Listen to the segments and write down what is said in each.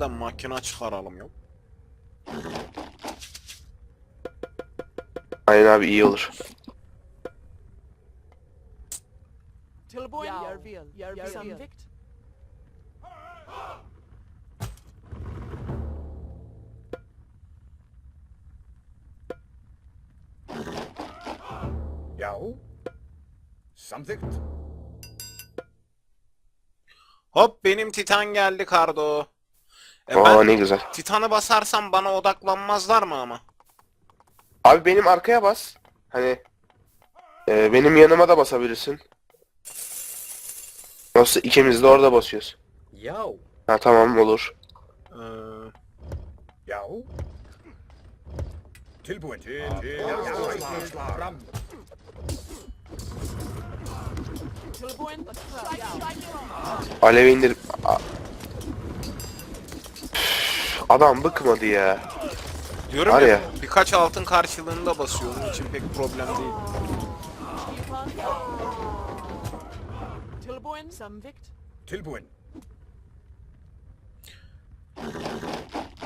De makine çıkaralım yok. Aynen abi iyi olur. Tilboin, Hop benim Titan geldi Kardo. E Aa ben ne güzel. Titan'ı basarsam bana odaklanmazlar mı ama? Abi benim arkaya bas. Hani e, benim yanıma da basabilirsin. Nasıl ikimiz de orada basıyoruz. Jo. Ha tamam olur. Ee, Jo. Tilbúin. Til. Fram. Tilboin, ja. Alev indir. Adam bıkmadı ya. diyorum Var ya, ya. birkaç altın karşılığında basıyor. Onun için pek problem değil. Tilboin, Samvikt, Tilbúin.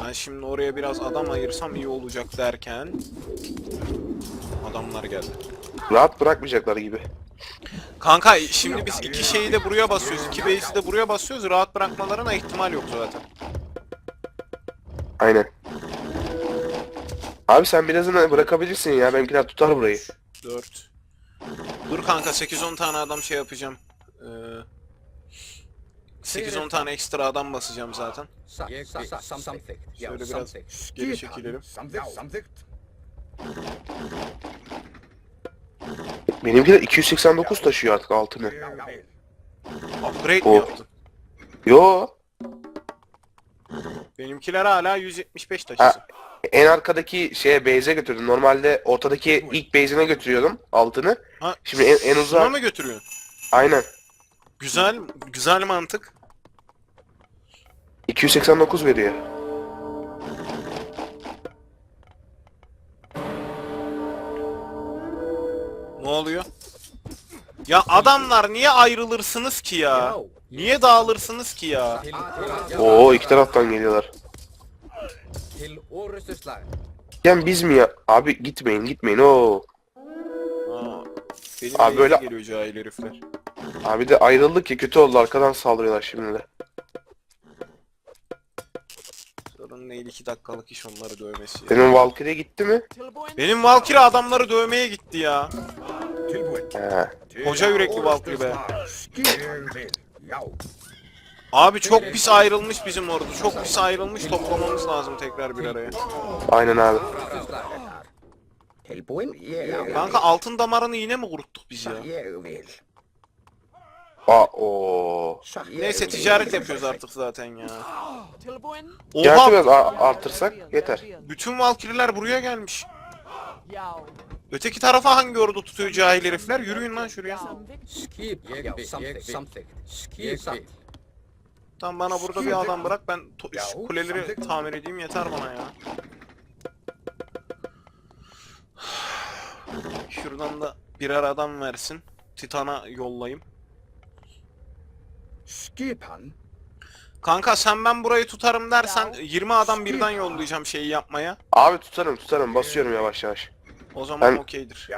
Ben şimdi oraya biraz adam ayırsam iyi olacak derken adamlar geldi. Rahat bırakmayacaklar gibi. Kanka şimdi biz iki şeyi de buraya basıyoruz. iki base'i de buraya basıyoruz. Rahat bırakmalarına ihtimal yok zaten. Aynen. Abi sen birazını bırakabilirsin ya. Benimkiler tutar burayı. 4 Dur kanka 8-10 tane adam şey yapacağım. Ee, 8-10 tane ekstra adam basacağım zaten. Şöyle biraz geri çekilelim. Samþykkt. Benimkiler 289 taşıyor artık altını. Upgrade mi Oh. Yo. Benimkiler hala 175 taşısın. En arkadaki şeye base'e götürdüm. Normalde ortadaki ilk base'ine götürüyordum altını. Ha, Şimdi en, en uzağa... mı götürüyorsun? Aynen. Güzel, güzel mantık. 289 veriyor. Ne oluyor? Ya adamlar niye ayrılırsınız ki ya? Niye dağılırsınız ki ya? Oo iki taraftan geliyorlar. Yani biz mi ya? Abi gitmeyin gitmeyin o. Benim Abi böyle- geliyor cahil herifler. Abi de ayrıldık ya kötü oldu arkadan saldırıyorlar şimdi de. Sorun değil 2 dakikalık iş onları dövmesi. ya. Senin Valkyrie gitti mi? Benim Valkyrie adamları dövmeye gitti ya. He. Koca yürekli Valkyrie be. Abi çok pis ayrılmış bizim ordu. Çok pis ayrılmış toplamamız lazım tekrar bir araya. Aynen abi. Kanka altın damarını yine mi kuruttuk biz ya? Aa o. Neyse ticaret yapıyoruz artık zaten ya. Gerçi Oha! biraz a- artırsak yeter. Bütün Valkyrie'ler buraya gelmiş. Öteki tarafa hangi ordu tutuyor cahil herifler? Yürüyün lan şuraya. Skip. Tamam bana burada bir adam bırak ben şu kuleleri tamir edeyim yeter bana ya. Şuradan da birer adam versin. Titan'a yollayayım. Skipan. Kanka sen ben burayı tutarım dersen 20 adam birden yollayacağım şeyi yapmaya. Abi tutarım tutarım basıyorum yavaş yavaş. O zaman Ben- okeydir.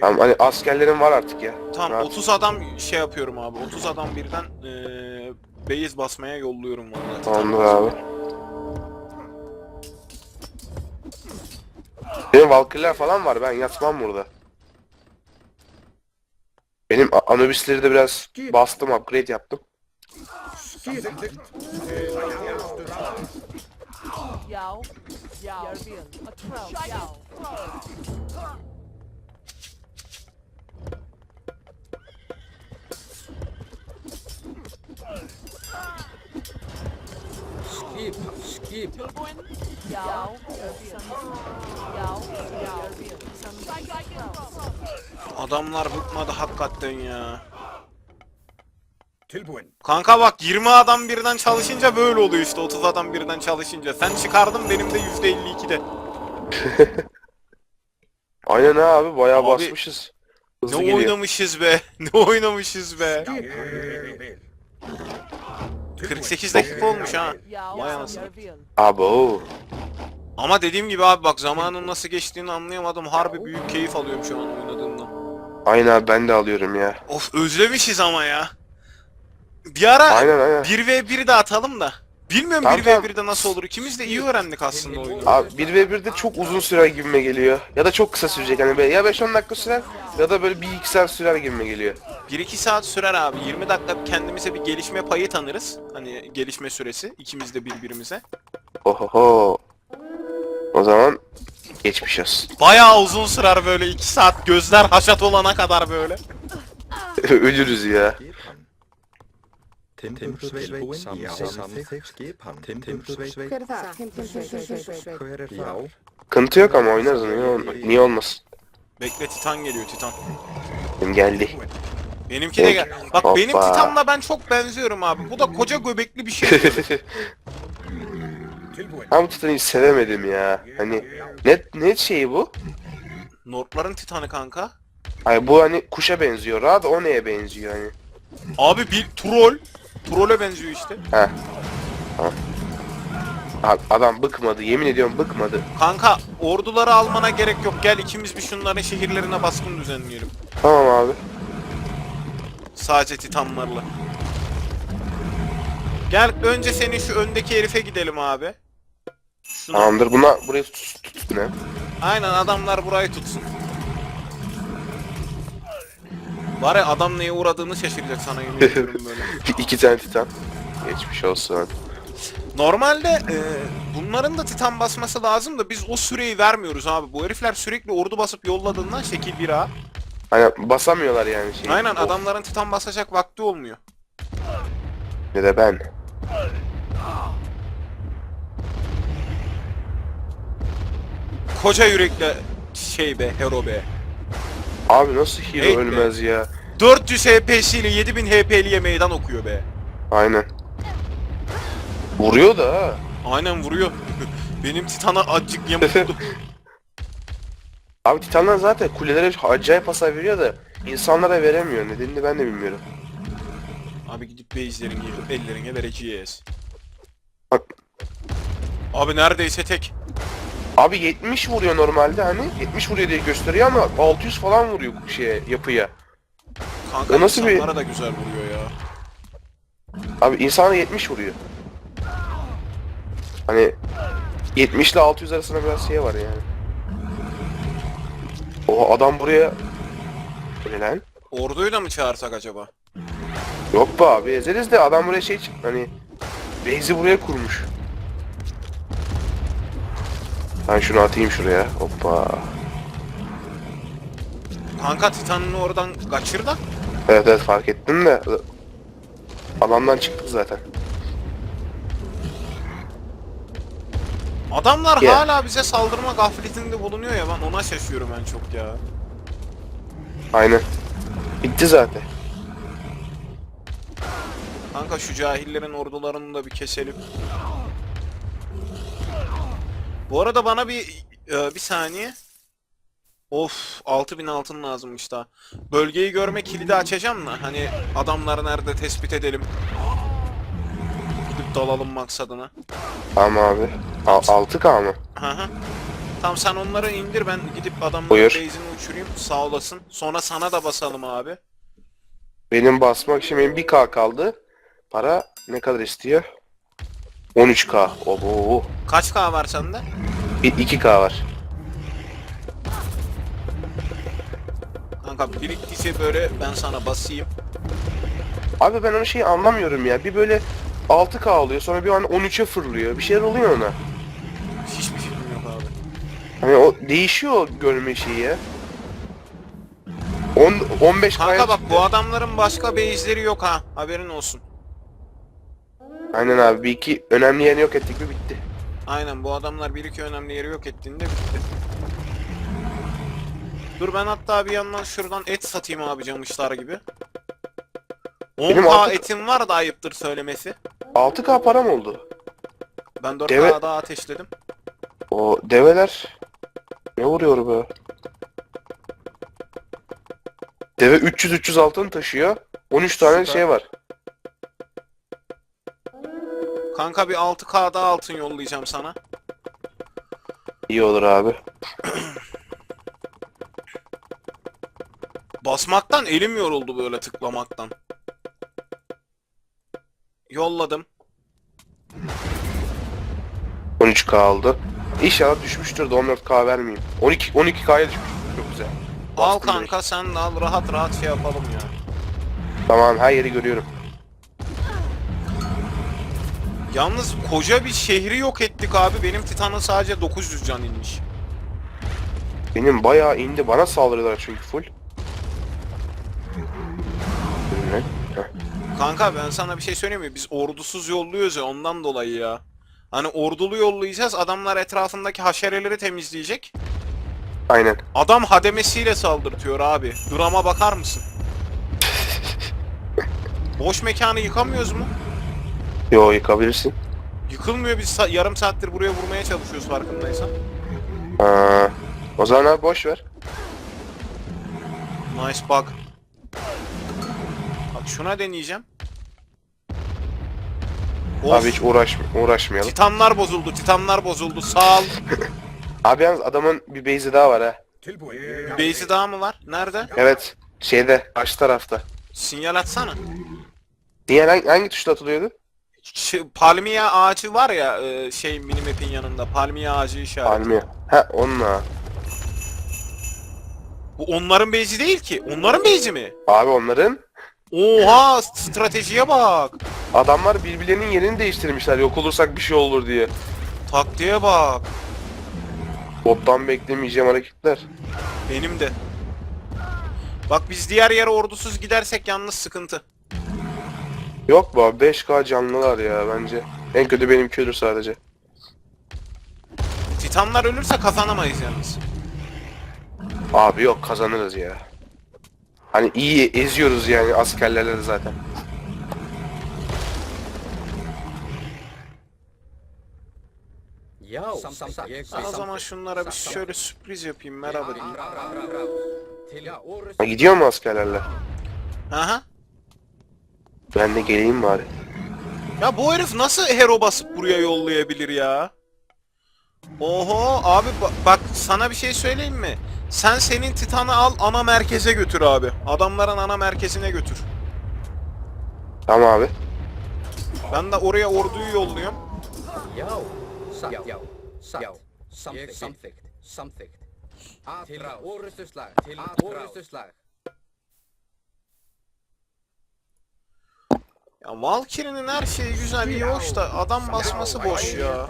Tamam hani askerlerim var artık ya. Tamam Rahat. 30 adam şey yapıyorum abi. 30 adam birden eee base basmaya yolluyorum vallahi. Tamamdır abi. Benim Valkyrie'ler falan var ben yatmam burada. Benim A- Anubis'leri de biraz bastım upgrade yaptım. Skip. Samþykkt. ja. Ja. Jerviel, a trout, ja. Skip. Skip. Jerviel, ja. Jerviel, Samvikt, Adamlar bıkmadı hakikaten ya. Kanka bak 20 adam birden çalışınca böyle oluyor işte 30 adam birden çalışınca. Sen çıkardın benim de %52'de. Aynen ha abi bayağı Abi, basmışız. Hızlı Ne geliyor. oynamışız be. Ne oynamışız be. Skip. Ég vil. 48 dakika olmuş ha. Vay anasını. Abo. Ama dediğim gibi abi bak zamanın nasıl geçtiğini anlayamadım. Harbi büyük keyif alıyorum şu an oynadığımdan. Aynen abi ben de alıyorum ya. Of özlemişiz ama ya. Bir ara Aynen aynen. 1v1 de atalım da. Bilmiyorum Tamam, 1v1'de nasıl olur. İkimiz de iyi öğrendik aslında oyunu. Abi 1v1'de çok uzun sürer gibime geliyor. Ya da çok kısa sürecek hani böyle ya 5-10 dakika sürer ya da böyle 1-2 saat sürer gibime geliyor. 1-2 saat sürer abi. 20 dakika kendimize bir gelişme payı tanırız. Hani gelişme süresi. ikimiz de birbirimize. Ohoho. O zaman geçmiş olsun. Bayağı uzun sürer böyle 2 saat gözler haşat olana kadar böyle. Ölürüz ya. Timbursveig, samþykkt skipan, Timbursveig, Hver er það? Timbursveig. hver er það? Sıkıntı yok ama oynarız niye, olma- niye olmasın. Bekle Titan geliyor Titan. Benim geldi. Benimki de gel. Bak Hoppa. benim Titan'la ben çok benziyorum abi. Bu da koca göbekli bir şey. ben bu Titan'ı hiç sevemedim ya. Hani ne ne şeyi bu? Nordların Titan'ı kanka. Ay bu hani kuşa benziyor abi o neye benziyor hani? Abi bir troll. Troll'e benziyor işte. Heh. Tamam. Abi adam bıkmadı yemin ediyorum bıkmadı. Kanka orduları almana gerek yok. Gel ikimiz bir şunların şehirlerine baskın düzenleyelim. Tamam abi. Sadece Titanlarla. Gel önce senin şu öndeki herife gidelim abi. Şuna. Tamamdır buna burayı tut, tut, tut ne? Aynen adamlar burayı tutsun. Var ya adam neye uğradığını şaşıracak sana yemin ediyorum böyle. İki tane Titan. Geçmiş olsun. Normalde e, bunların da titan basması lazım da biz o süreyi vermiyoruz abi. Bu herifler sürekli ordu basıp yolladığından şekil 1A. Hani basamıyorlar yani şey. Aynen adamların titan basacak vakti olmuyor. Ne de ben. Koca yürekli şey be, hero be. Abi nasıl hero be. ölmez ya. 400 HP'siyle 7000 HP'liye meydan okuyor be. Aynen. Vuruyor da ha. Aynen vuruyor. Benim titana acık oldu. Abi Titanlar zaten kulelere acayip hasar veriyor da insanlara veremiyor. Nedenini ben de bilmiyorum. Abi gidip base'lerini yıkıp ellerine vereceğiz. Bak. Abi neredeyse tek. Abi 70 vuruyor normalde hani 70 vuruyor diye gösteriyor ama 600 falan vuruyor bu şeye yapıya. Kanka O nasıl bir- insanlara da güzel vuruyor ya. Abi insana 70 vuruyor. Hani 70 ile 600 arasında biraz şey var yani. O adam buraya Bu ne lan? Orduyu da mı çağırsak acaba? Yok be abi ezeriz de adam buraya şey çık hani Base'i buraya kurmuş. Ben şunu atayım şuraya. Hoppa. Kanka Titan'ını oradan kaçır da. Evet evet fark ettim de Alandan çıktık zaten. Adamlar Ya. hala bize saldırma gafletinde bulunuyor ya ben ona şaşıyorum en çok ya. Aynen. Bitti zaten. Kanka şu cahillerin ordularını da bir keselim. Bu arada bana bir e, bir saniye. Of 6000 altın lazımmış da. Bölgeyi görme kilidi açacağım da hani adamlar nerede tespit edelim. Gidip dalalım maksadına. Tamam abi. A- 6K mı? Hı hı. Tamam sen onları indir ben gidip adamların base'ini uçurayım. Sağ olasın. Sonra sana da basalım abi. Benim basmak için benim 1K kaldı. Para ne kadar istiyor? 13K. Obo. Kaç K var sende? Bir 2K var. Kanka biriktiyse böyle ben sana basayım. Abi ben onu şey anlamıyorum ya. Bir böyle 6K oluyor sonra bir an 13'e fırlıyor. Bir şeyler oluyor ona. Hiçbir fikrim yok abi. Hani o değişiyor o görme şeyi ya. 10 15 Kanka bak bu adamların başka base'leri yok ha. Haberin olsun. Aynen abi bir iki önemli yerini yok ettik mi bitti. Aynen bu adamlar bir iki önemli yeri yok ettiğinde bitti. Dur ben hatta bir yandan şuradan et satayım abi camışlar gibi. Benim 10k artık- etim var da ayıptır söylemesi. 6K param oldu. Ben 4k Deve- daha ateşledim. O develer ne vuruyor be? Deve 300 300 altın taşıyor. 13 tane Süper. şey var. Kanka bir 6K daha altın yollayacağım sana. İyi olur abi. Basmaktan elim yoruldu böyle tıklamaktan. Yolladım. 13k aldı. İnşallah düşmüştür de 14k vermeyeyim. 12 12k'ya düşmüş. Çok güzel. Al Bastım kanka sen de al rahat rahat şey yapalım ya. Tamam her yeri görüyorum. Yalnız koca bir şehri yok ettik abi. Benim Titan'ın sadece 900 can inmiş. Benim bayağı indi. Bana saldırıyorlar çünkü full. Ne? Kanka ben sana bir şey söyleyeyim mi? Biz ordusuz yolluyoruz ya ondan dolayı ya. Hani ordulu yollayacağız. Adamlar etrafındaki haşereleri temizleyecek. Aynen. Adam hademesiyle saldırtıyor abi. Drama bakar mısın? Boş mekanı yıkamıyoruz mu? Yo yıkabilirsin. Yıkılmıyor biz sa- yarım saattir buraya vurmaya çalışıyoruz farkındaysan. Ha. O zaman abi boş ver. Nice bug. Bak şuna deneyeceğim. Of. Abi hiç uğraş uğraşmayalım. Titanlar bozuldu, titanlar bozuldu. Sağ ol. Abi yalnız adamın bir base'i daha var ha. Base'i daha mı var? Nerede? Evet. Şeyde aç tarafta. Sinyal atsana. Diğer hangi, hangi tuşla atılıyordu? Şu palmiye ağacı var ya e, şey minimap'in yanında. Palmiye ağacı işareti. Palmiye. Ha onunla. Bu onların base'i değil ki. Onların base'i mi? Abi onların Oha stratejiye bak. adamlar birbirlerinin yerini değiştirmişler. Yok olursak bir şey olur diye. Taktiğe bak. Bottan beklemeyeceğim hareketler. Benim de. Bak biz diğer yere ordusuz gidersek yalnız sıkıntı. Yok bu abi 5k canlılar ya bence. En kötü benimki ölür sadece. Titanlar ölürse kazanamayız yalnız. Abi yok kazanırız ya. Hani iyi eziyoruz yani askerlerle zaten. Ya o zaman şunlara bir şöyle sürpriz yapayım merhaba diyeyim. Till Ha, orusters gidiyor mu askerlerle? Aha. Ben de geleyim bari. Ya bu herif nasıl hero basıp buraya yollayabilir ya? Oho abi ba- bak sana bir şey söyleyeyim mi? Sen senin Titan'ı al ana merkeze götür abi. Adamların ana merkezine götür. Tamam abi. Ben de oraya orduyu yolluyorum. Ya. Satt. Ya. Satt. Something. Something. Something. Till orusters Till orusters Ya Valkyrie'nin her şeyi güzel iyi hoş da adam basması boş ya.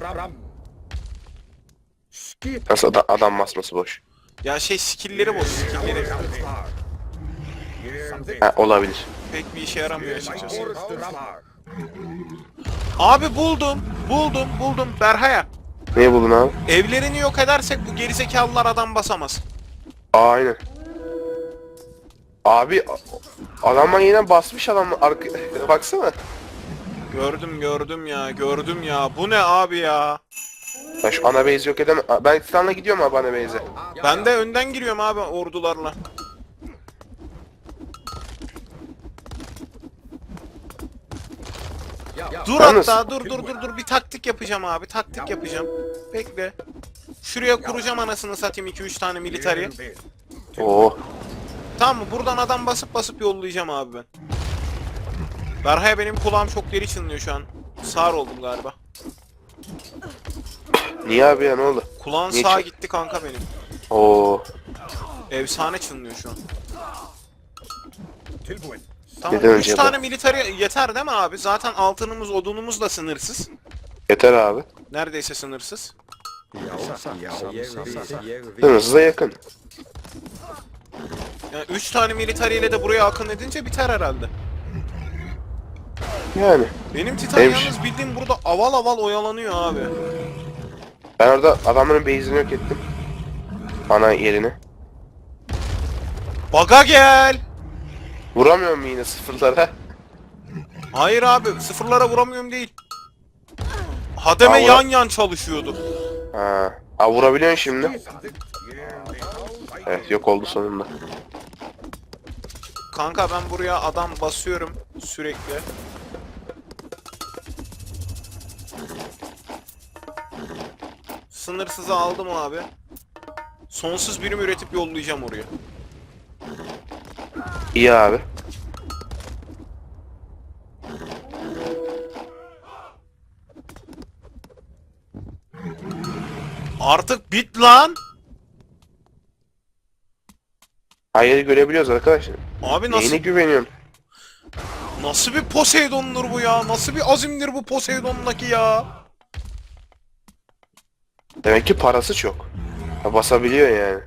Nasıl ada- adam basması boş. Ya şey skill'leri boş skill'leri. Ha olabilir. Pek bir işe yaramıyor açıkçası. Abi buldum. Buldum buldum. Berhaya. Ne buldun abi? Evlerini yok edersek bu gerizekalılar adam basamaz. Aa, aynen. Abi adamlar yine basmış adam arka baksana. Gördüm gördüm ya gördüm ya. Bu ne abi ya? Ben şu ana base yok edemem. Ben Titan'la gidiyorum abi ana base'e. Ben de önden giriyorum abi ordularla. Dur Yalnız- hatta dur dur dur dur bir taktik yapacağım abi taktik yapacağım. Bekle. Şuraya kuracağım anasını satayım 2-3 tane militari. Oo. Tamam mı? Buradan adam basıp basıp yollayacağım abi ben. Berhaya benim kulağım çok deri çınlıyor şu an. Sağır oldum galiba. Niye abi ya ne oldu? Kulağın Niye sağa çın- gitti kanka benim. Oo. Efsane çınlıyor şu an. Tamam Neden 3 önce tane militari yeter değil mi abi? Zaten altınımız odunumuz da sınırsız. Yeter abi. Neredeyse sınırsız. Sınırsıza yakın. Yani 3 tane militariyle de buraya akın edince biter herhalde. Yani. Benim Titan Neymiş? yalnız bildiğim burada aval aval oyalanıyor abi. Ben orada adamların base'ini yok ettim. Ana yerini. Baga gel. Vuramıyor mu yine sıfırlara? Hayır abi sıfırlara vuramıyorum değil. Hademe Aa, yan yan çalışıyordu. Ha. Aa vurabiliyorsun şimdi. Evet yok oldu sonunda. Kanka ben buraya adam basıyorum sürekli. Sınırsızı aldım abi. Sonsuz birim üretip yollayacağım oraya. İyi abi. Artık bit lan. Hayır görebiliyoruz arkadaşlar. Abi nasıl Neyine güveniyorsun? nasıl bir Poseidon'dur bu ya? Nasıl bir azimdir bu Poseidon'daki ya? Demek ki parası çok. Ya basabiliyor yani.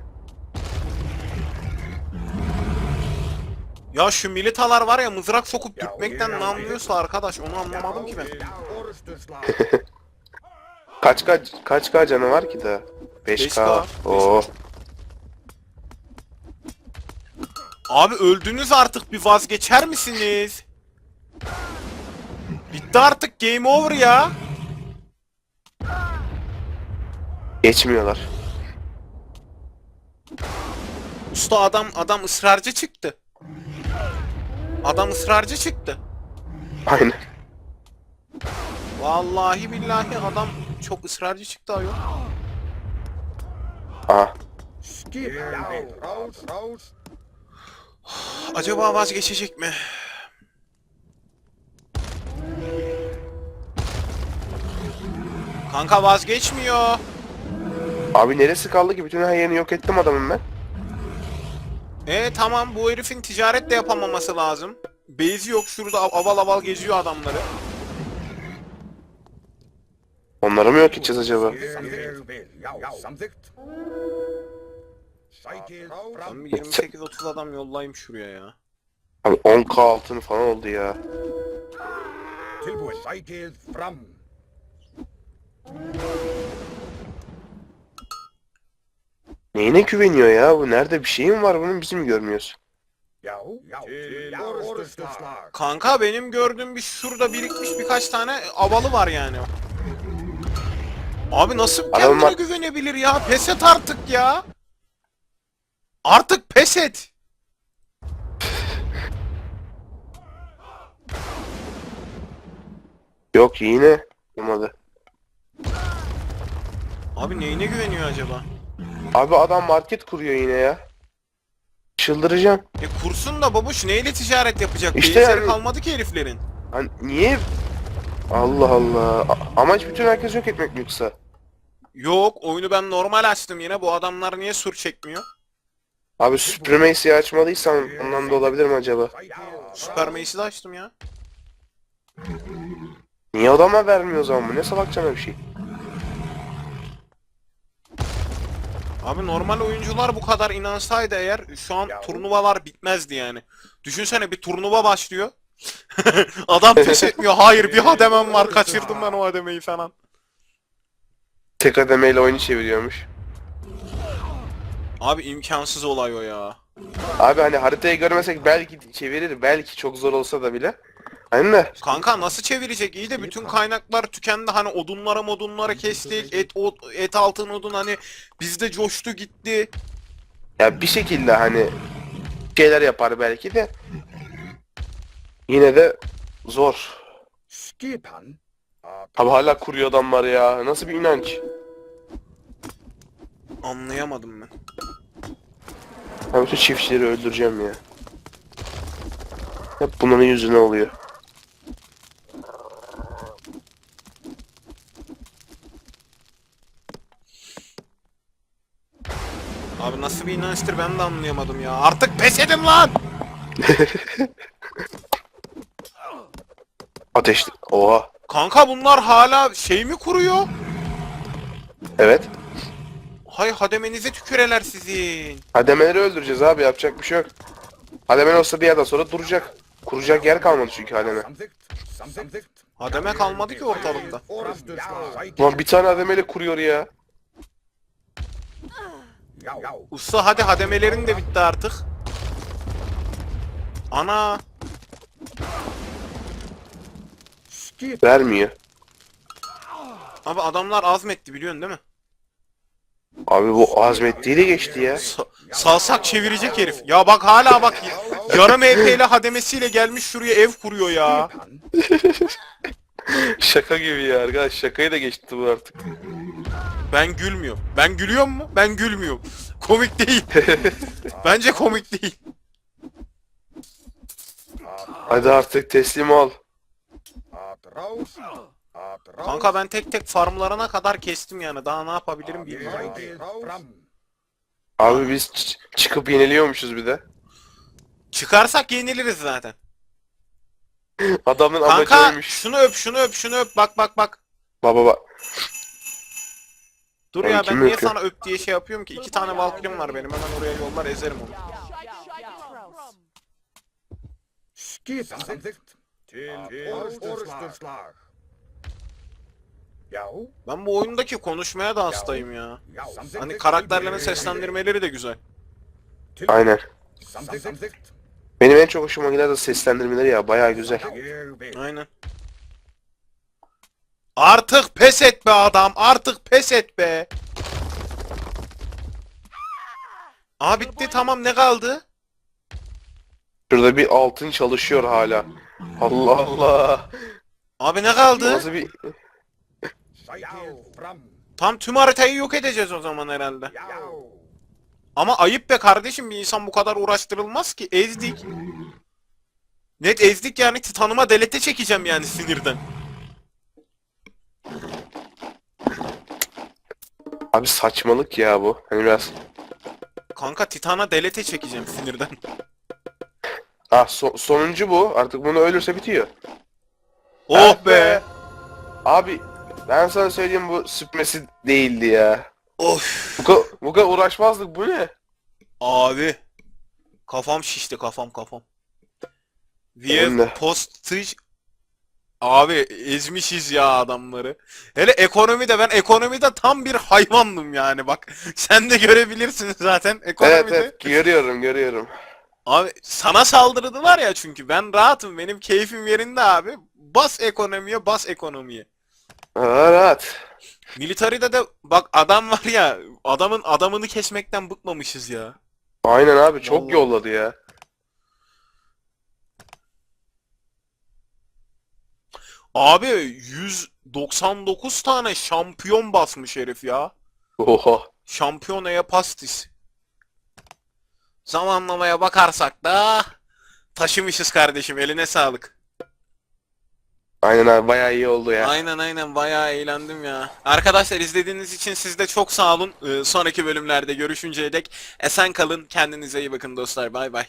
Ya şu militalar var ya mızrak sokup ya, ne anlıyorsa arkadaş onu anlamadım ki ben. Kaç kaç kaç k canı var ki daha? 5k. 5K. Oo. Abi öldünüz artık bir vazgeçer misiniz? Bitti artık game over ya. Geçmiyorlar. Usta adam adam ısrarcı çıktı. Adam ısrarcı çıktı. Aynen. Vallahi billahi adam çok ısrarcı çıktı ayol. Aha. Skip. Acaba vazgeçecek mi? Kanka vazgeçmiyor. Abi neresi kaldı ki? Bütün her yerini yok ettim adamın ben. E tamam bu herifin ticaret de yapamaması lazım. Beyzi yok şurada av- aval aval geziyor adamları. Onları mı yok edeceğiz acaba? Ben from bir 28-30 adam yollayayım şuraya ya. Abi 10k altın falan oldu ya. Neyine güveniyor ya? Bu nerede bir şey mi var bunun bizim görmüyoruz? Kanka benim gördüğüm bir şurada birikmiş birkaç tane avalı var yani. Abi nasıl kendine var- güvenebilir ya? Pes et artık ya. Artık pes et. Yok yine olmadı. Abi neyine güveniyor acaba? Abi adam market kuruyor yine ya. Çıldıracağım. E kursun da babuş neyle ticaret yapacak? İşte İşte yani- kalmadı ki heriflerin. Hani niye? Allah Allah. A- Amaç bütün herkes yok etmek mi yoksa? Yok oyunu ben normal açtım yine. Bu adamlar niye sur çekmiyor? Abi Supremacy'yi açmadıysam ondan da olabilir mi acaba? Süper Mace'i de açtım ya. Niye adama vermiyor o zaman bu? Ne salakçana bir şey. Abi normal oyuncular bu kadar inansaydı eğer şu an turnuvalar bitmezdi yani. Düşünsene bir turnuva başlıyor. Adam pes etmiyor. Hayır bir hademem var. Kaçırdım ben o hademeyi falan. Tek kademeyle oyunu çeviriyormuş. Abi imkansız olay o ya. Abi hani haritayı görmesek belki çevirir. Belki çok zor olsa da bile. Hani de Kanka nasıl çevirecek? İyi de bütün kaynaklar tükendi. Hani odunlara modunlara kestik. Et, ot, et altın odun hani bizde coştu gitti. ya bir şekilde hani şeyler yapar belki de yine de zor. Skipan. Abi hala kuruyor adamlar ya. Nasıl bir inanç? Anlayamadım ben. Ben bütün çiftçileri öldüreceğim ya. Hep bunların yüzüne oluyor. Abi nasıl bir inançtır ben de anlayamadım ya. Artık pes edin lan! Ateş. Oha. Kanka bunlar hala şey mi kuruyor? Evet. Hay hademenize tüküreler sizin. Hademeleri öldüreceğiz abi yapacak bir şey yok. Hademen olsa bir yerden sonra duracak. Kuracak yer kalmadı çünkü hademe. Hademe kalmadı ki ortalıkta. Ulan bir tane hademeyle kuruyor ya. Usta hadi hademelerin de bitti artık. Ana. Vermiyor. abi adamlar azmetti biliyorsun değil mi? Abi bu azmettiğiyle geçti ya. Sa- salsak çevirecek herif. Ya bak hala bak yarım EP ile hademesiyle gelmiş şuraya ev kuruyor ya. Şaka gibi ya arkadaş. Şakayı da geçti bu artık. Ben gülmüyorum. Ben gülüyor mu? Ben gülmüyorum. Komik değil. Bence komik değil. Hadi artık teslim ol. Kanka ben tek tek farmlarına kadar kestim yani. Daha ne yapabilirim bilmiyorum. Abi biz ç- çıkıp yeniliyormuşuz bir de. Çıkarsak yeniliriz zaten. Adamın amacı Kanka oymuş. şunu öp şunu öp şunu öp. Bak bak bak. Baba bak. Dur Oğlum ya kim ben niye öpüyor? sana öp diye şey yapıyorum ki? İki tane Valkyrie'm var benim. Hemen oraya yollar ezerim onu. Skip something. Til Orstusslag. Ben bu oyundaki konuşmaya da hastayım ya. Hani karakterlerin seslendirmeleri de güzel. Aynen. Benim en çok hoşuma giden de seslendirmeleri ya bayağı güzel. Aynen. Artık pes et be adam. Artık pes et be. Aa bitti tamam ne kaldı? Şurada bir altın çalışıyor hala. Allah Allah. Abi ne kaldı? Nasıl bir... Tam tüm haritayı yok edeceğiz o zaman herhalde. Ama ayıp be kardeşim bir insan bu kadar uğraştırılmaz ki. Ezdik. Net ezdik yani titanıma delete çekeceğim yani sinirden. Abi saçmalık ya bu. Hani biraz... Kanka titana delete çekeceğim sinirden. Ah so- sonuncu bu. Artık bunu ölürse bitiyor. Oh be. Abi ben sana söyleyeyim bu süpmesi değildi ya. Of. Bu bu kadar uğraşmazdık bu ne? Abi. Kafam şişti kafam kafam. De. postage... Abi ezmişiz ya adamları. Hele ekonomide ben ekonomide tam bir hayvandım yani bak. Sen de görebilirsin zaten Evet ekonomide. evet görüyorum görüyorum. Abi sana saldırdılar ya çünkü ben rahatım benim keyfim yerinde abi. Bas ekonomiye bas ekonomiye. Rahat. Military'de de bak adam var ya adamın adamını kesmekten bıkmamışız ya. Aynen abi çok Vallahi. yolladı ya. Abi 199 tane şampiyon basmış herif ya. Oha. Şampiyonaya pastis. Zamanlamaya bakarsak da taşımışız kardeşim eline sağlık. Aynen abi bayağı iyi oldu ya. Aynen aynen bayağı eğlendim ya. Arkadaşlar izlediğiniz için siz de çok sağ olun. Ee, sonraki bölümlerde görüşünceye dek esen kalın. Kendinize iyi bakın dostlar. Bay bay.